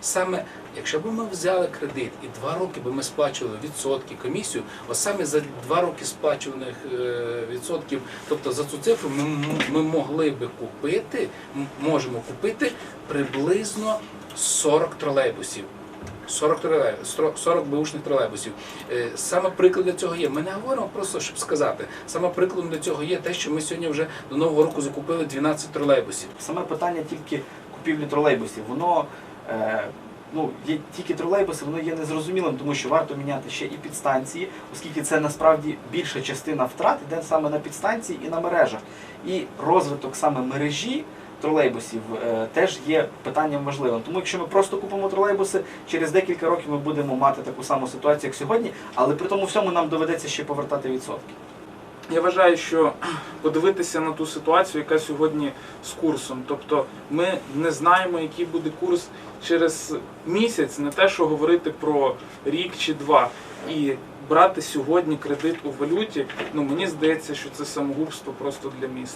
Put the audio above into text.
Саме якщо б ми взяли кредит і два роки би ми сплачували відсотки, комісію, ось саме за два роки сплачуваних е, відсотків, тобто за цю цифру ми, ми могли би купити, можемо купити приблизно 40 тролейбусів. 40 тролей, 40 бушних тролейбусів. Е, Саме прикладом цього є. Ми не говоримо просто, щоб сказати. Саме прикладом до цього є те, що ми сьогодні вже до нового року закупили 12 тролейбусів. Саме питання тільки купівлі тролейбусів. Воно ну, є тільки тролейбуси, воно є незрозумілим, тому що варто міняти ще і підстанції, оскільки це насправді більша частина втрат іде саме на підстанції і на мережах. І розвиток саме мережі. Тролейбусів е, теж є питанням важливим. Тому якщо ми просто купимо тролейбуси, через декілька років ми будемо мати таку саму ситуацію, як сьогодні, але при тому всьому нам доведеться ще повертати відсотки. Я вважаю, що подивитися на ту ситуацію, яка сьогодні з курсом. Тобто ми не знаємо, який буде курс через місяць, не те, що говорити про рік чи два. І брати сьогодні кредит у валюті, ну мені здається, що це самогубство просто для міста.